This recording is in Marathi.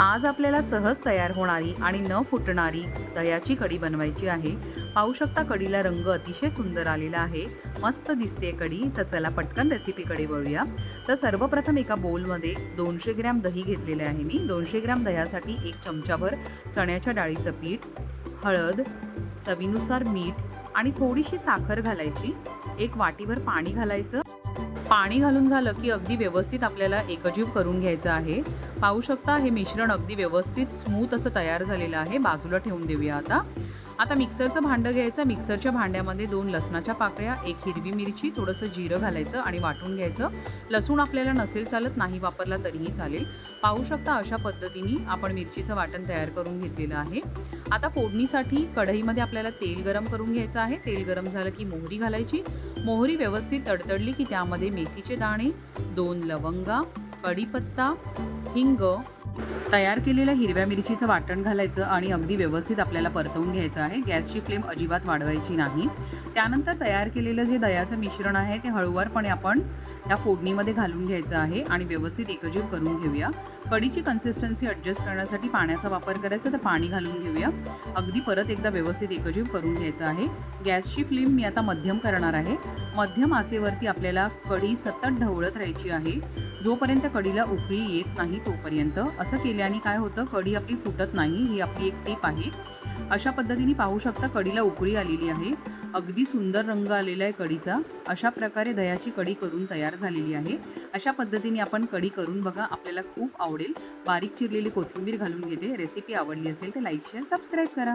आज आपल्याला सहज तयार होणारी आणि न फुटणारी दह्याची कढी बनवायची आहे. पाहू शकता कढीला रंग अतिशय सुंदर आलेला आहे. मस्त दिसते कढी. तर चला पटकन रेसिपीकडे वळूया. तर सर्वप्रथम एका बोलमध्ये दोनशे ग्रॅम दही घेतलेले आहे मी. दोनशे ग्रॅम दह्यासाठी एक चमचाभर चण्याच्या डाळीचं पीठ हळद चवीनुसार मीठ आणि थोडीशी साखर घालायची. एक वाटीभर पाणी घालायचं. पाणी घालून झालं की अगदी व्यवस्थित आपल्याला एकजीव करून घ्यायचं आहे. पाहू शकता हे मिश्रण अगदी व्यवस्थित स्मूथ असं तयार झालेलं आहे. बाजूला ठेवून देऊया आता. आता मिक्सरचं भांडं घ्यायचं. मिक्सरच्या भांड्यामध्ये दोन लसणाच्या पाकळ्या एक हिरवी मिरची थोडंसं जिरं घालायचं आणि वाटून घ्यायचं. लसूण आपल्याला नसेल चालत नाही वापरला तरीही चालेल. पाहू शकता अशा पद्धतीने आपण मिरचीचं वाटण तयार करून घेतलेलं आहे. आता फोडणीसाठी कढईमध्ये आपल्याला तेल गरम करून घ्यायचं आहे. तेल गरम झालं की मोहरी घालायची. मोहरी व्यवस्थित तडतडली की त्यामध्ये मेथीचे दाणे दोन लवंगा कढीपत्ता हिंग तयार केलेल्या हिरव्या मिरचीचं वाटण घालायचं आणि अगदी व्यवस्थित आपल्याला परतवून घ्यायचं आहे. गॅसची फ्लेम अजिबात वाढवायची नाही. त्यानंतर तयार केलेलं जे दह्याचं मिश्रण आहे ते हळूवारपणे आपण या फोडणीमध्ये घालून घ्यायचं आहे आणि व्यवस्थित एकजीव करून घेऊया. कढीची कन्सिस्टन्सी ॲडजस्ट करण्यासाठी पाण्याचा वापर करायचा तर पाणी घालून घेऊया. अगदी परत एकदा व्यवस्थित एकजीव करून घ्यायचं आहे. गॅसची फ्लेम मी आता मध्यम करणार आहे. मध्यम आचेवरती आपल्याला कढी सतत ढवळत राहायची आहे. जोपर्यंत कढीला उकळी येत नाही तोपर्यंत असं केल्याने काय होतं कढी आपली फुटत नाही ही आपली एक टीप आहे. अशा पद्धतीने पाहू शकता कढीला उकळी आलेली आहे. अगदी सुंदर रंग आलेला आहे कढीचा. अशा प्रकारे दह्याची कढी करून तयार झालेली आहे. अशा पद्धतीने आपण कढी करून बघा आपल्याला खूप आवडेल. बारीक चिरलेली कोथिंबीर घालून घेते. रेसिपी आवडली असेल तर लाईक शेअर सबस्क्राईब करा.